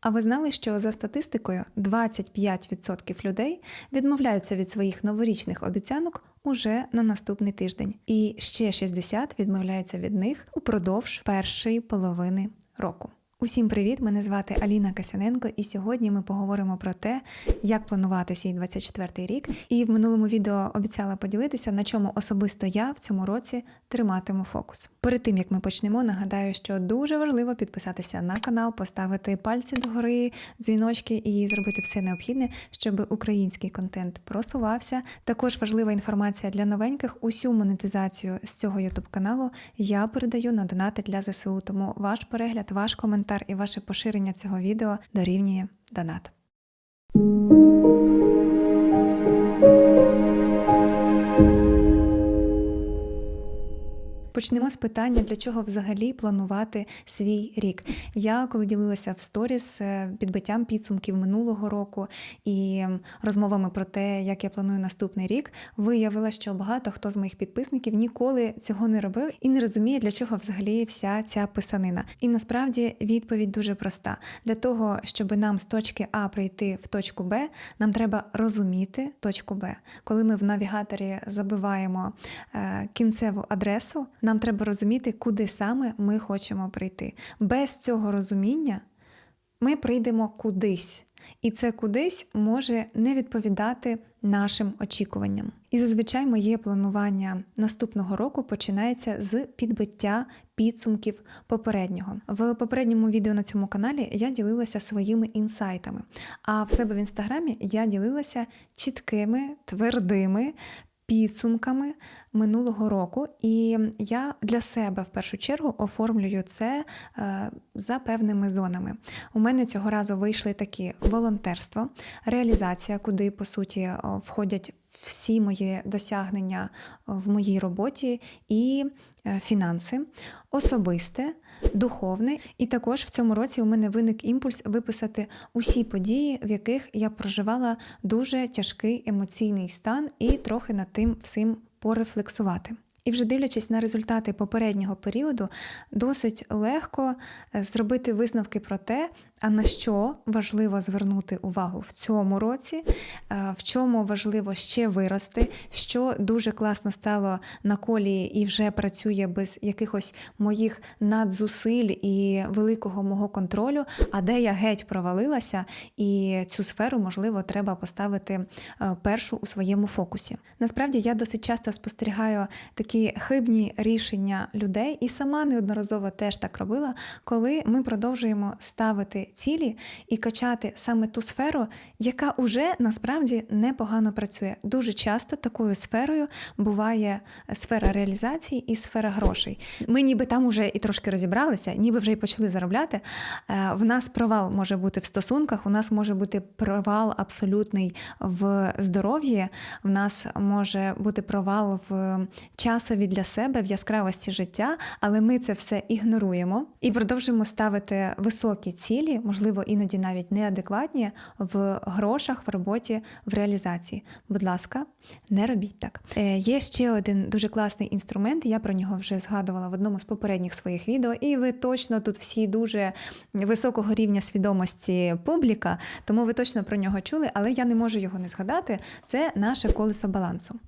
А ви знали, що за статистикою 25% людей відмовляються від своїх новорічних обіцянок уже на наступний тиждень, і ще 60% відмовляються від них упродовж першої половини року. Усім привіт! Мене звати Аліна Касяненко, і сьогодні ми поговоримо про те, як планувати свій 24-й рік. І в минулому відео обіцяла поділитися, на чому особисто я в цьому році триматиму фокус. Перед тим як ми почнемо, нагадаю, що дуже важливо підписатися на канал, поставити пальці догори, дзвіночки і зробити все необхідне, щоб український контент просувався. Також важлива інформація для новеньких. Усю монетизацію з цього youtube каналу я передаю на донати для ЗСУ. Тому ваш перегляд, ваш коментар і ваше поширення цього відео дорівнює донат. Почнемо з питання, для чого взагалі планувати свій рік. Я коли ділилася в сторіс е, підбиттям підсумків минулого року і розмовами про те, як я планую наступний рік, виявила, що багато хто з моїх підписників ніколи цього не робив і не розуміє, для чого взагалі вся ця писанина. І насправді відповідь дуже проста: для того, щоб нам з точки А прийти в точку Б, нам треба розуміти точку Б. Коли ми в навігаторі забиваємо е, кінцеву адресу нам треба розуміти, куди саме ми хочемо прийти. Без цього розуміння ми прийдемо кудись, і це кудись може не відповідати нашим очікуванням. І зазвичай моє планування наступного року починається з підбиття підсумків попереднього. В попередньому відео на цьому каналі я ділилася своїми інсайтами, а в себе в інстаграмі я ділилася чіткими, твердими підсумками минулого року, і я для себе в першу чергу оформлюю це е, за певними зонами. У мене цього разу вийшли такі волонтерство, реалізація, куди по суті входять всі мої досягнення в моїй роботі і е, фінанси, особисте, духовне. І також в цьому році у мене виник імпульс виписати усі події, в яких я проживала дуже тяжкий емоційний стан, і трохи над тим всім порефлексувати. І вже дивлячись на результати попереднього періоду, досить легко е, зробити висновки про те, а на що важливо звернути увагу в цьому році, е, в чому важливо ще вирости, що дуже класно стало на колії і вже працює без якихось моїх надзусиль і великого мого контролю, а де я геть провалилася, і цю сферу, можливо, треба поставити е, першу у своєму фокусі. Насправді я досить часто спостерігаю такі хибні рішення людей, і сама неодноразово теж так робила, коли ми продовжуємо ставити цілі і качати саме ту сферу, яка уже насправді непогано працює. Дуже часто такою сферою буває сфера реалізації і сфера грошей. Ми ніби там уже і трошки розібралися, ніби вже й почали заробляти. Е, в нас провал може бути в стосунках, у нас може бути провал абсолютний в здоров'ї, в нас може бути провал в часові для себе, в яскравості життя, але ми це все ігноруємо і продовжуємо ставити високі цілі можливо, іноді навіть неадекватні в грошах, в роботі, в реалізації. Будь ласка, не робіть так. Е, Є ще один дуже класний інструмент. Я про нього вже згадувала в одному з попередніх своїх відео, і ви точно тут всі дуже високого рівня свідомості публіка, тому ви точно про нього чули, але я не можу його не згадати. Це наше колесо балансу.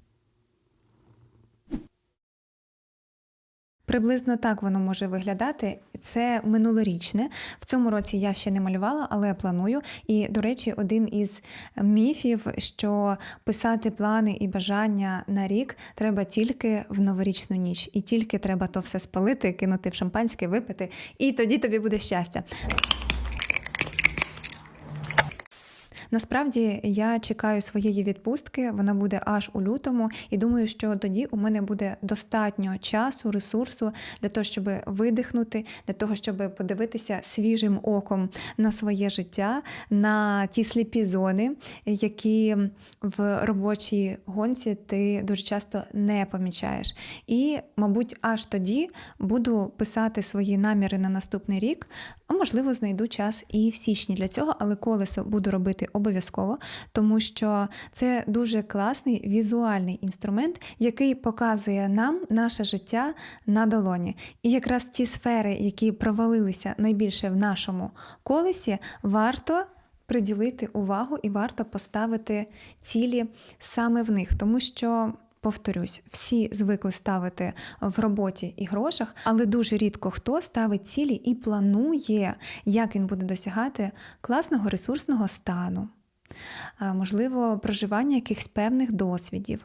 Приблизно так воно може виглядати. Це минулорічне. В цьому році я ще не малювала, але планую. І, до речі, один із міфів, що писати плани і бажання на рік треба тільки в новорічну ніч, і тільки треба то все спалити, кинути в шампанське, випити, і тоді тобі буде щастя. Насправді я чекаю своєї відпустки, вона буде аж у лютому, і думаю, що тоді у мене буде достатньо часу, ресурсу для того, щоб видихнути, для того, щоб подивитися свіжим оком на своє життя, на ті сліпі зони, які в робочій гонці ти дуже часто не помічаєш. І, мабуть, аж тоді буду писати свої наміри на наступний рік, а можливо, знайду час і в січні для цього, але колесо буду робити обов'язково обов'язково, тому що це дуже класний візуальний інструмент, який показує нам наше життя на долоні. І якраз ті сфери, які провалилися найбільше в нашому колесі, варто. Приділити увагу і варто поставити цілі саме в них, тому що Повторюсь, всі звикли ставити в роботі і грошах, але дуже рідко хто ставить цілі і планує, як він буде досягати класного ресурсного стану, можливо, проживання якихось певних досвідів.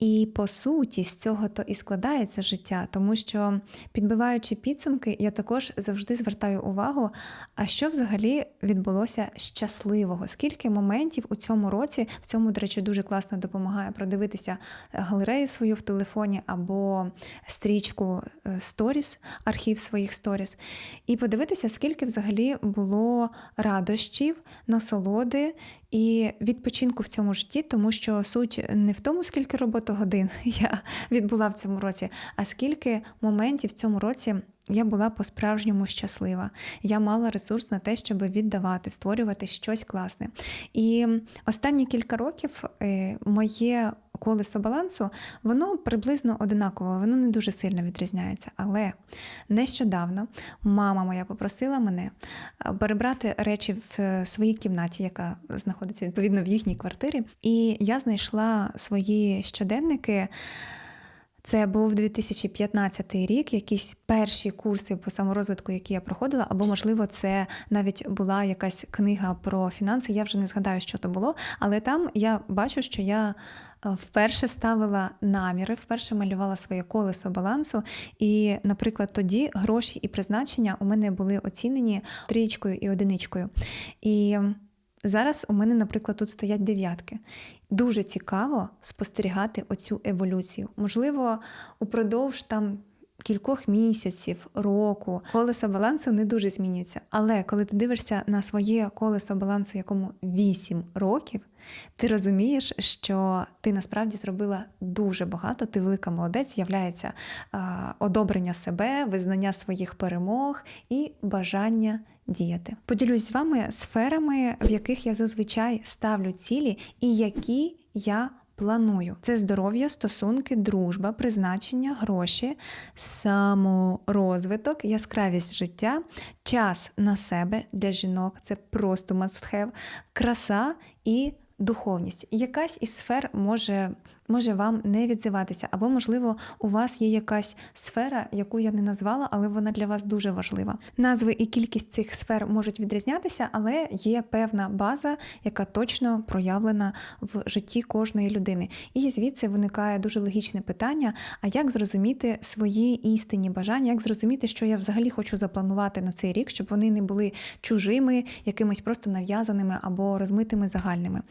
І по суті, з цього то і складається життя, тому що підбиваючи підсумки, я також завжди звертаю увагу, а що взагалі відбулося щасливого? Скільки моментів у цьому році в цьому, до речі, дуже класно допомагає продивитися галерею свою в телефоні або стрічку сторіс, архів своїх сторіс, і подивитися, скільки взагалі було радощів, насолоди і відпочинку в цьому житті, тому що суть не в тому, скільки роботи годин я відбула в цьому році, а скільки моментів в цьому році. Я була по-справжньому щаслива. Я мала ресурс на те, щоб віддавати, створювати щось класне. І останні кілька років е, моє колесо балансу, воно приблизно одинаково, воно не дуже сильно відрізняється. Але нещодавно мама моя попросила мене е, перебрати речі в е, своїй кімнаті, яка знаходиться відповідно в їхній квартирі. І я знайшла свої щоденники. Це був 2015 рік, якісь перші курси по саморозвитку, які я проходила, або, можливо, це навіть була якась книга про фінанси. Я вже не згадаю, що то було, але там я бачу, що я е, вперше ставила наміри, вперше малювала своє колесо балансу. І, наприклад, тоді гроші і призначення у мене були оцінені трічкою і одиничкою. І Зараз у мене, наприклад, тут стоять дев'ятки. Дуже цікаво спостерігати оцю еволюцію. Можливо, упродовж там. Кількох місяців, року колесо балансу не дуже змінюється. Але коли ти дивишся на своє колесо балансу, якому 8 років, ти розумієш, що ти насправді зробила дуже багато. Ти велика молодець, з'являється одобрення себе, визнання своїх перемог і бажання діяти. Поділюсь з вами сферами, в яких я зазвичай ставлю цілі, і які я планую. Це здоров'я, стосунки, дружба, призначення, гроші, саморозвиток, яскравість життя, час на себе для жінок це просто must have, краса і духовність. Якась із сфер може може вам не відзиватися, або, можливо, у вас є якась сфера, яку я не назвала, але вона для вас дуже важлива. Назви і кількість цих сфер можуть відрізнятися, але є певна база, яка точно проявлена в житті кожної людини. І звідси виникає дуже логічне питання: а як зрозуміти свої істинні бажання, як зрозуміти, що я взагалі хочу запланувати на цей рік, щоб вони не були чужими, якимись просто нав'язаними або розмитими загальними.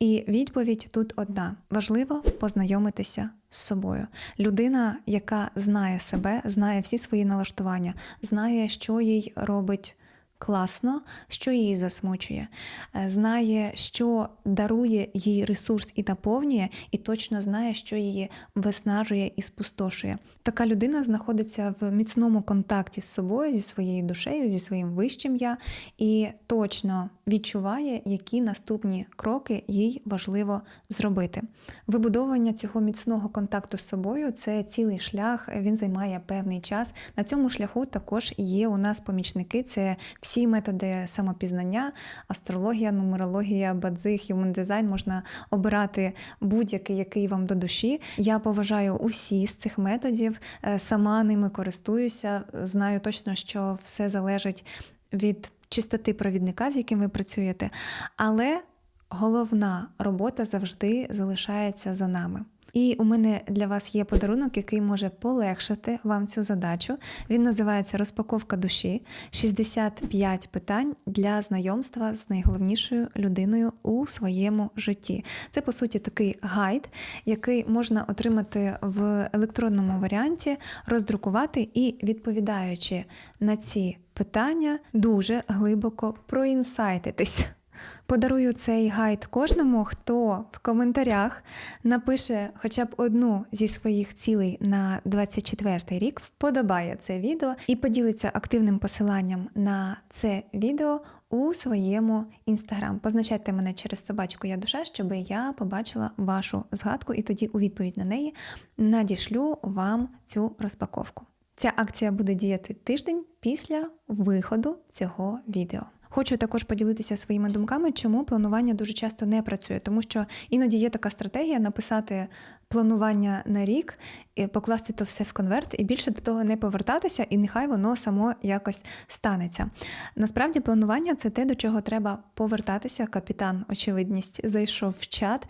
І відповідь тут одна: важливо познайомитися з собою. Людина, яка знає себе, знає всі свої налаштування, знає, що їй робить класно, що її засмучує, е, знає, що дарує їй ресурс і наповнює, і точно знає, що її виснажує і спустошує. Така людина знаходиться в міцному контакті з собою, зі своєю душею, зі своїм вищим я, і точно відчуває, які наступні кроки їй важливо зробити. Вибудовування цього міцного контакту з собою це цілий шлях, він займає певний час. На цьому шляху також є у нас помічники. Це всі методи самопізнання, астрологія, нумерологія, бадзи, human design можна обирати будь-який, який вам до душі. Я поважаю усі з цих методів, сама ними користуюся. Знаю точно, що все залежить від чистоти провідника, з яким ви працюєте, але головна робота завжди залишається за нами. І у мене для вас є подарунок, який може полегшити вам цю задачу. Він називається Розпаковка душі. 65 питань для знайомства з найголовнішою людиною у своєму житті. Це, по суті, такий гайд, який можна отримати в електронному варіанті, роздрукувати і відповідаючи на ці питання, дуже глибоко проінсайтитись Подарую цей гайд кожному, хто в коментарях напише хоча б одну зі своїх цілей на 24 рік, вподобає це відео і поділиться активним посиланням на це відео у своєму інстаграм. Позначайте мене через собачку я душа, щоб я побачила вашу згадку, і тоді у відповідь на неї надішлю вам цю розпаковку. Ця акція буде діяти тиждень після виходу цього відео. Хочу також поділитися своїми думками, чому планування дуже часто не працює, тому що іноді є така стратегія написати планування на рік, покласти то все в конверт і більше до того не повертатися, і нехай воно само якось станеться. Насправді, планування це те, до чого треба повертатися. Капітан, очевидність, зайшов в чат.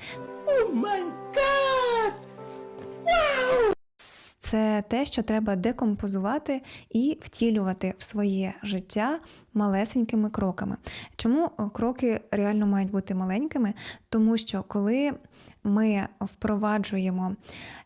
Це те, що треба декомпозувати і втілювати в своє життя малесенькими кроками. Чому е, кроки реально мають бути маленькими? Тому що коли ми впроваджуємо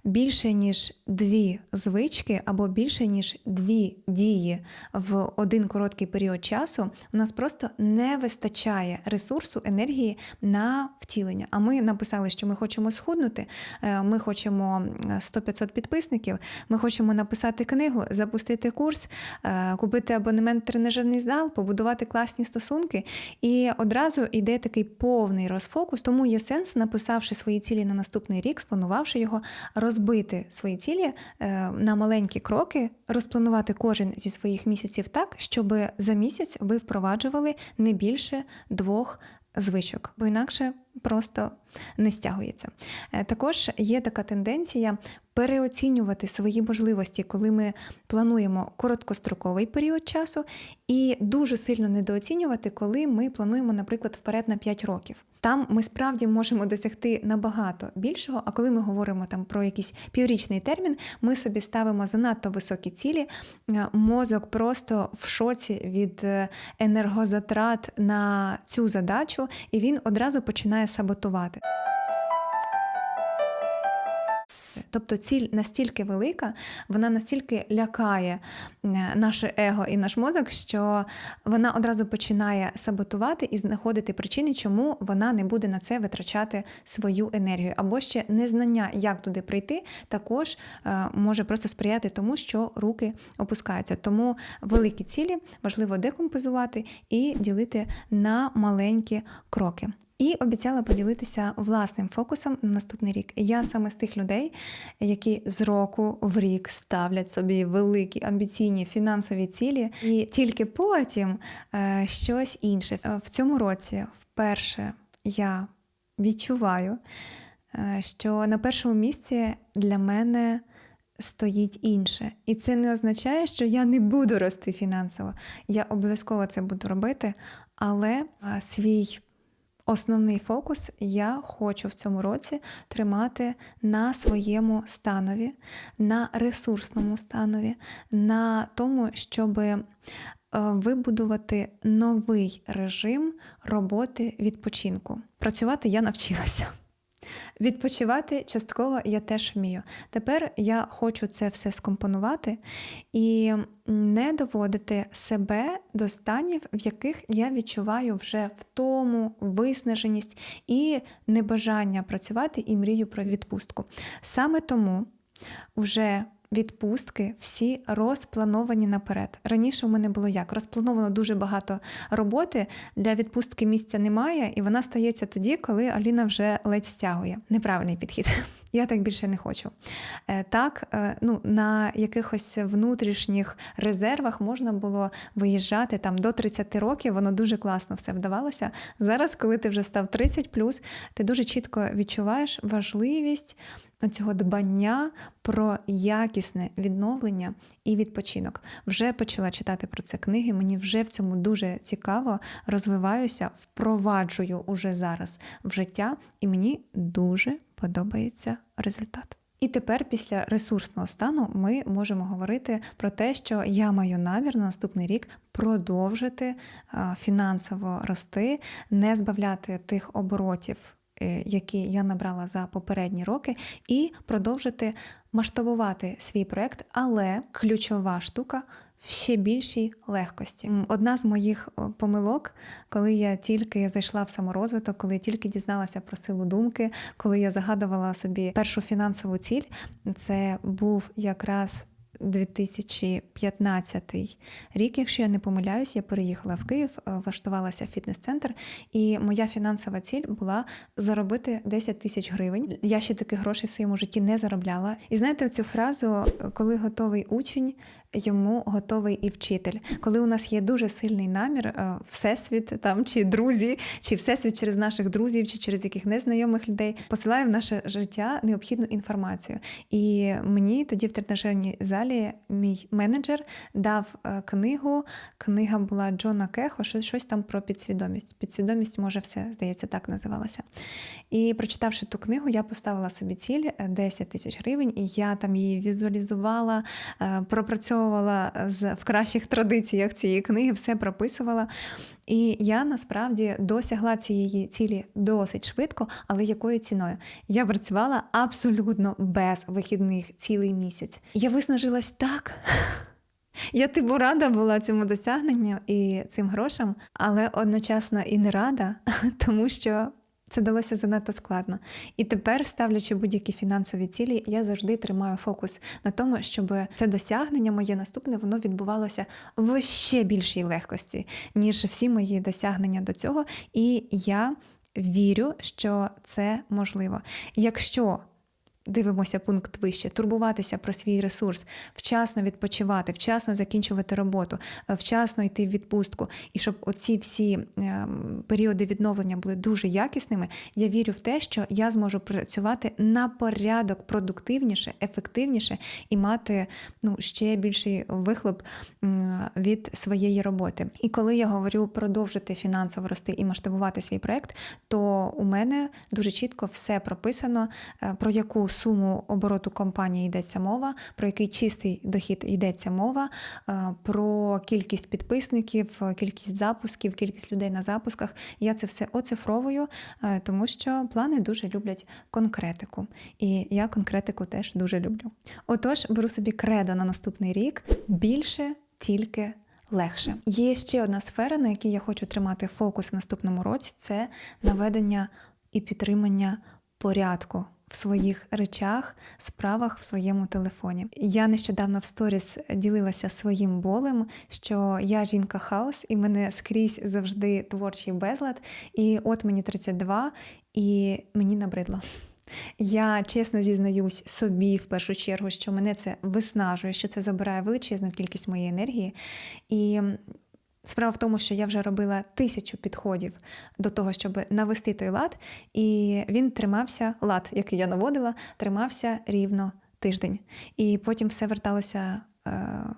більше ніж дві звички або більше ніж дві дії в один короткий період часу, у нас просто не вистачає ресурсу, енергії на втілення. А ми написали, що ми хочемо схуднути, е, ми хочемо 100-500 підписників, ми хочемо написати книгу, запустити курс, е, купити абонемент в тренажерний зал, побудувати класні стосунки. І одразу йде такий повний розфокус, тому є сенс, написавши свої цілі на наступний рік, спланувавши його, розбити свої цілі е, на маленькі кроки, розпланувати кожен зі своїх місяців так, щоб за місяць ви впроваджували не більше двох звичок, бо інакше просто не стягується. Е, Також є така тенденція переоцінювати свої можливості, коли ми плануємо короткостроковий період часу, і дуже сильно недооцінювати, коли ми плануємо, наприклад, вперед на 5 років. Там ми справді можемо досягти набагато більшого. А коли ми говоримо там про якийсь піврічний термін, ми собі ставимо занадто високі цілі. Е, Мозок просто в шоці від е, енергозатрат на цю задачу, і він одразу починає саботувати. Тобто ціль настільки велика, вона настільки лякає е, наше его і наш мозок, що вона одразу починає саботувати і знаходити причини, чому вона не буде на це витрачати свою енергію. Або ще незнання, як туди прийти, також е, може просто сприяти тому, що руки опускаються. Тому великі цілі важливо декомпозувати і ділити на маленькі кроки. І обіцяла поділитися власним фокусом на наступний рік. Я саме з тих людей, які з року в рік ставлять собі великі амбіційні фінансові цілі, і тільки потім е, щось інше. Е, В цьому році вперше я відчуваю, е, що на першому місці для мене. Стоїть інше, і це не означає, що я не буду рости фінансово. Я обов'язково це буду робити, але а, свій Основний фокус я хочу в цьому році тримати на своєму станові, на ресурсному станові, на тому, щоб е, вибудувати новий режим роботи відпочинку. Працювати я навчилася. Відпочивати частково я теж вмію. Тепер я хочу це все скомпонувати і не доводити себе до станів, в яких я відчуваю вже втому, виснаженість і небажання працювати і мрію про відпустку. Саме тому вже відпустки всі розплановані наперед. Раніше у мене було як? Розплановано дуже багато роботи. Для відпустки місця немає, і вона стається тоді, коли Аліна вже ледь стягує. Неправильний підхід. Я так більше не хочу. Е, Так, е, ну, на якихось внутрішніх резервах можна було виїжджати там до 30 років, воно дуже класно все вдавалося. Зараз, коли ти вже став 30, плюс, ти дуже чітко відчуваєш важливість цього дбання про якісне відновлення і відпочинок. Вже почала читати про це книги. Мені вже в цьому дуже цікаво, розвиваюся, впроваджую уже зараз в життя, і мені дуже подобається результат. І тепер, після ресурсного стану, ми можемо говорити про те, що я маю намір на наступний рік продовжити фінансово рости, не збавляти тих оборотів. е, Які я набрала за попередні роки, і продовжити масштабувати свій проект, але ключова штука в ще більшій легкості. Одна з моїх помилок, коли я тільки зайшла в саморозвиток, коли я тільки дізналася про силу думки, коли я загадувала собі першу фінансову ціль, це був якраз 2015 рік, якщо я не помиляюсь, я переїхала в Київ, е, влаштувалася в фітнес-центр, і моя фінансова ціль була заробити 10 тисяч гривень. Я ще таких грошей в своєму житті не заробляла. І знаєте цю фразу, коли готовий учень, йому готовий і вчитель. Коли у нас є дуже сильний намір, е, всесвіт там чи друзі, чи всесвіт через наших друзів, чи через яких незнайомих людей посилає в наше життя необхідну інформацію. І мені тоді в тренажерній залі мій менеджер дав е, книгу. Книга була Джона Кехо, що- щось там про підсвідомість. Підсвідомість, може, все здається, так називалася. І прочитавши ту книгу, я поставила собі ціль е, 10 тисяч гривень, і я там її візуалізувала, е, пропрацьовувала в кращих традиціях цієї книги, все прописувала. І я насправді досягла цієї цілі досить швидко, але якою ціною? Я працювала абсолютно без вихідних цілий місяць. Я виснажилась так. Я типу рада була цьому досягненню і цим грошам, але одночасно і не рада, тому що це далося занадто складно. І тепер, ставлячи будь-які фінансові цілі, я завжди тримаю фокус на тому, щоб це досягнення моє наступне воно відбувалося в ще більшій легкості, ніж всі мої досягнення до цього. І я вірю, що це можливо. Якщо Дивимося пункт вище, турбуватися про свій ресурс, вчасно відпочивати, вчасно закінчувати роботу, е, вчасно йти в відпустку. І щоб оці всі ем, періоди відновлення були дуже якісними, я вірю в те, що я зможу працювати на порядок продуктивніше, ефективніше і мати ну, ще більший вихлоп від своєї роботи. І коли я говорю продовжити фінансово рости і масштабувати свій проект, то у мене дуже чітко все прописано, е, про яку суму обороту компанії йдеться мова, про який чистий дохід йдеться мова, е, про кількість підписників, кількість запусків, кількість людей на запусках. Я це все оцифровую, е, тому що плани дуже люблять конкретику. І я конкретику теж дуже люблю. Отож, беру собі кредо на наступний рік більше тільки. Легше є ще одна сфера, на якій я хочу тримати фокус в наступному році: це наведення і підтримання порядку в своїх речах, справах в своєму телефоні. Я нещодавно в сторіс ділилася своїм болем, що я жінка хаос, і мене скрізь завжди творчий безлад. І от мені 32, і мені набридло. Я чесно зізнаюсь собі в першу чергу, що мене це виснажує, що це забирає величезну кількість моєї енергії. І Справа в тому, що я вже робила тисячу підходів до того, щоб навести той лад, і він тримався, лад, який я наводила, тримався рівно тиждень. І потім все верталося е,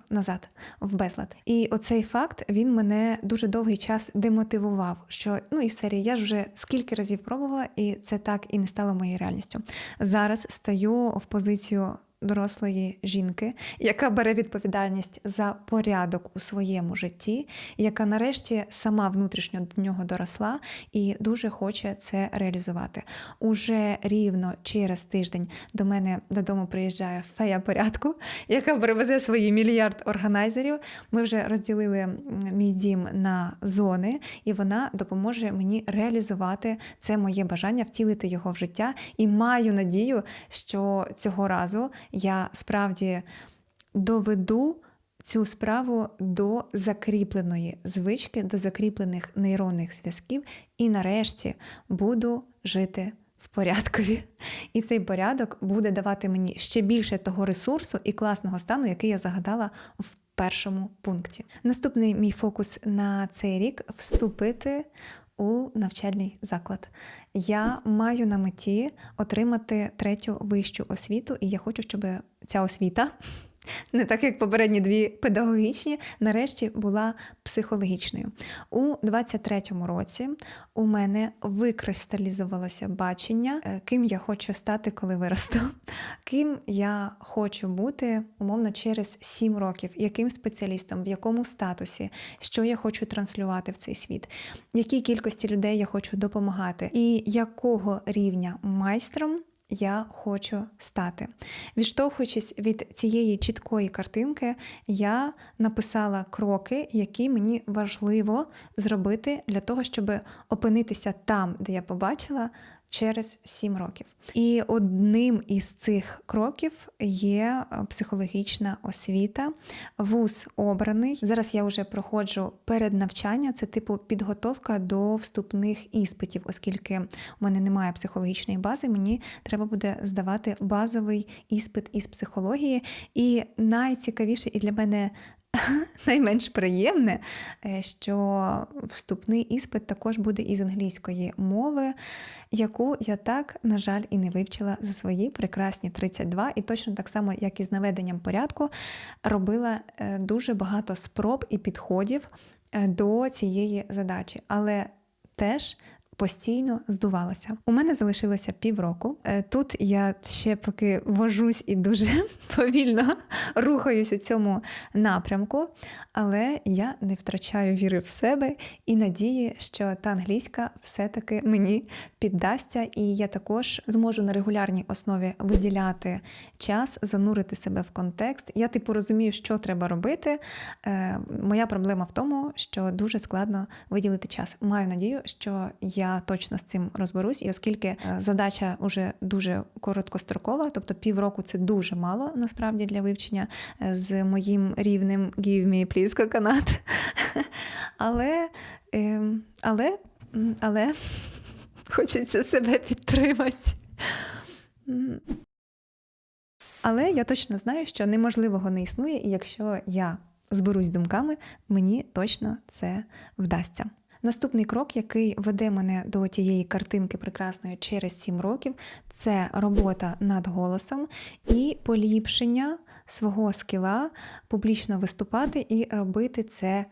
назад, в безлад. І оцей факт він мене дуже довгий час демотивував. Що ну із серії я ж вже скільки разів пробувала, і це так і не стало моєю реальністю. Зараз стаю в позицію дорослої жінки, яка бере відповідальність за порядок у своєму житті, яка нарешті сама внутрішньо до нього доросла і дуже хоче це реалізувати. Уже рівно через тиждень до мене додому приїжджає фея порядку, яка привезе свої мільярд органайзерів. Ми вже розділили мій дім на зони, і вона допоможе мені реалізувати це моє бажання, втілити його в життя. І маю надію, що цього разу я справді доведу цю справу до закріпленої звички, до закріплених нейронних зв'язків, і нарешті буду жити в порядкові. І цей порядок буде давати мені ще більше того ресурсу і класного стану, який я загадала в першому пункті. Наступний мій фокус на цей рік вступити у навчальний заклад. Я маю на меті отримати третю вищу освіту, і я хочу, щоб ця освіта, не так як попередні дві педагогічні, нарешті була психологічною. У 23-му році у мене викристалізувалося бачення, е, ким я хочу стати, коли виросту, ким я хочу бути умовно через 7 років, яким спеціалістом, в якому статусі, що я хочу транслювати в цей світ, якій кількості людей я хочу допомагати, і якого рівня майстром я хочу стати. Відштовхуючись від цієї чіткої картинки, я написала кроки, які мені важливо зробити для того, щоб опинитися там, де я побачила. Через сім років, і одним із цих кроків є е, психологічна освіта, вуз обраний. Зараз я вже проходжу переднавчання, це типу підготовка до вступних іспитів, оскільки у мене немає психологічної бази, мені треба буде здавати базовий іспит із психології. І найцікавіше і для мене найменш приємне, е, що вступний іспит також буде із англійської мови, яку я так, на жаль, і не вивчила за свої прекрасні 32, і точно так само, як і з наведенням порядку, робила е, дуже багато спроб і підходів е, до цієї задачі. Але теж постійно здувалася. У мене залишилося півроку. Е, тут я ще поки вожусь і дуже повільно рухаюсь у цьому напрямку, але я не втрачаю віри в себе і надії, що та англійська все-таки мені піддасться, і я також зможу на регулярній основі виділяти час, занурити себе в контекст. Я типу розумію, що треба робити. Е, моя проблема в тому, що дуже складно виділити час. Маю надію, що я я точно з цим розберусь, і оскільки е, задача вже дуже короткострокова, тобто півроку це дуже мало насправді для вивчення е, з моїм рівнем «Give me, please, coconut». Але, ем, але, але хочеться себе підтримати. Але я точно знаю, що неможливого не існує, і якщо я зберусь думками, мені точно це вдасться. Наступний крок, який веде мене до тієї картинки прекрасної через 7 років, це робота над голосом і поліпшення свого скіла, публічно виступати і робити це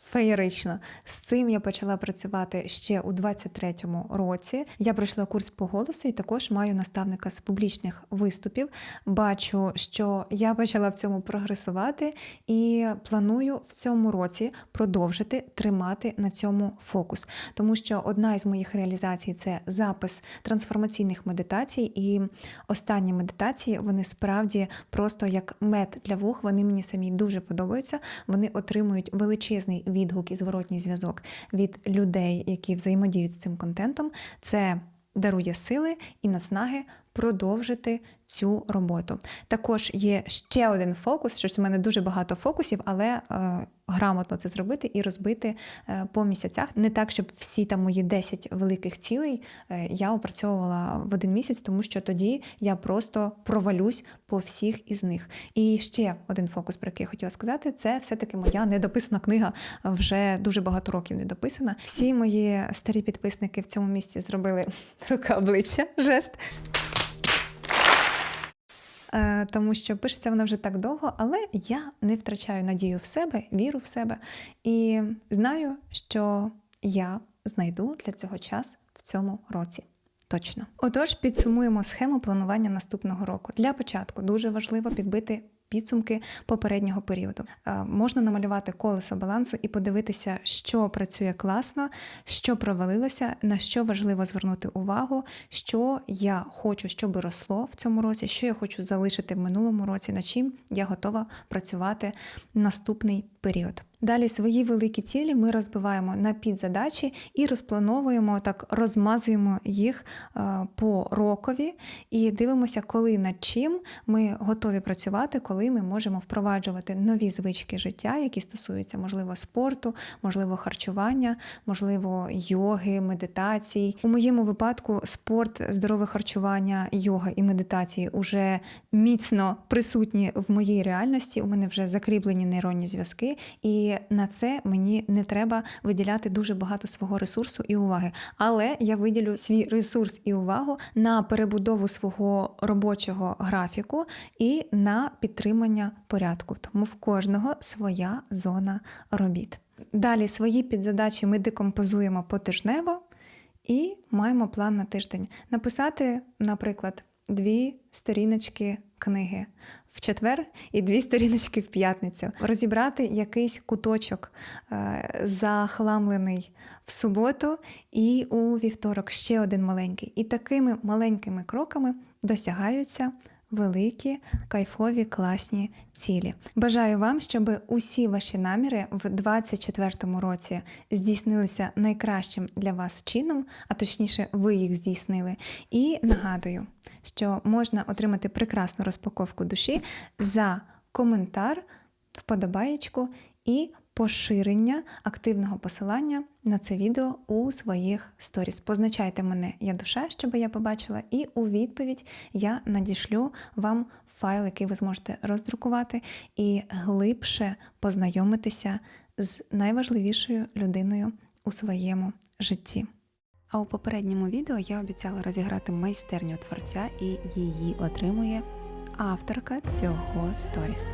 Феєрично. З цим я почала працювати ще у 23-му році. Я пройшла курс по голосу і також маю наставника з публічних виступів. Бачу, що я почала в цьому прогресувати і планую в цьому році продовжити тримати на цьому фокус. Тому що одна із моїх реалізацій це запис трансформаційних медитацій, і останні медитації вони справді просто як мед для вух. Вони мені самі дуже подобаються. Вони отримують величезний відгук і зворотній зв'язок від людей, які взаємодіють з цим контентом, це дарує сили і наснаги продовжити цю роботу. Також є ще один фокус, що в мене дуже багато фокусів, але е, грамотно це зробити і розбити е, по місяцях. Не так, щоб всі там мої 10 великих цілей е, я опрацьовувала в один місяць, тому що тоді я просто провалюсь по всіх із них. І ще один фокус, про який я хотіла сказати, це все-таки моя недописана книга, вже дуже багато років недописана. Всі мої старі підписники в цьому місці зробили рука обличчя жест. Е, тому що пишеться вона вже так довго, але я не втрачаю надію в себе, віру в себе і знаю, що я знайду для цього час в цьому році. Точно. Отож, підсумуємо схему планування наступного року. Для початку дуже важливо підбити підсумки попереднього періоду. Е, можна намалювати колесо балансу і подивитися, що працює класно, що провалилося, на що важливо звернути увагу, що я хочу, щоб росло в цьому році, що я хочу залишити в минулому році, над чим я готова працювати наступний період. Далі свої великі цілі ми розбиваємо на підзадачі і розплановуємо так, розмазуємо їх е, по рокові і дивимося, коли над чим ми готові працювати, коли ми можемо впроваджувати нові звички життя, які стосуються, можливо, спорту, можливо, харчування, можливо, йоги, медитацій. У моєму випадку спорт, здорове харчування, йога і медитації вже міцно присутні в моїй реальності. У мене вже закріплені нейронні зв'язки. і на це мені не треба виділяти дуже багато свого ресурсу і уваги. Але я виділю свій ресурс і увагу на перебудову свого робочого графіку і на підтримання порядку. Тому в кожного своя зона робіт. Далі свої підзадачі ми декомпозуємо потижнево і маємо план на тиждень. Написати, наприклад, дві сторіночки книги в четвер і дві сторіночки в п'ятницю. Розібрати якийсь куточок е, захламлений в суботу, і у вівторок ще один маленький. І такими маленькими кроками досягаються великі, кайфові, класні цілі. Бажаю вам, щоб усі ваші наміри в 2024 році здійснилися найкращим для вас чином, а точніше, ви їх здійснили. І нагадую, що можна отримати прекрасну розпаковку душі за коментар, вподобаєчку і поширення активного посилання на це відео у своїх сторіс. Позначайте мене я душа, щоб я побачила, і у відповідь я надішлю вам файл, який ви зможете роздрукувати і глибше познайомитися з найважливішою людиною у своєму житті. А у попередньому відео я обіцяла розіграти майстерню творця, і її отримує авторка цього сторіс.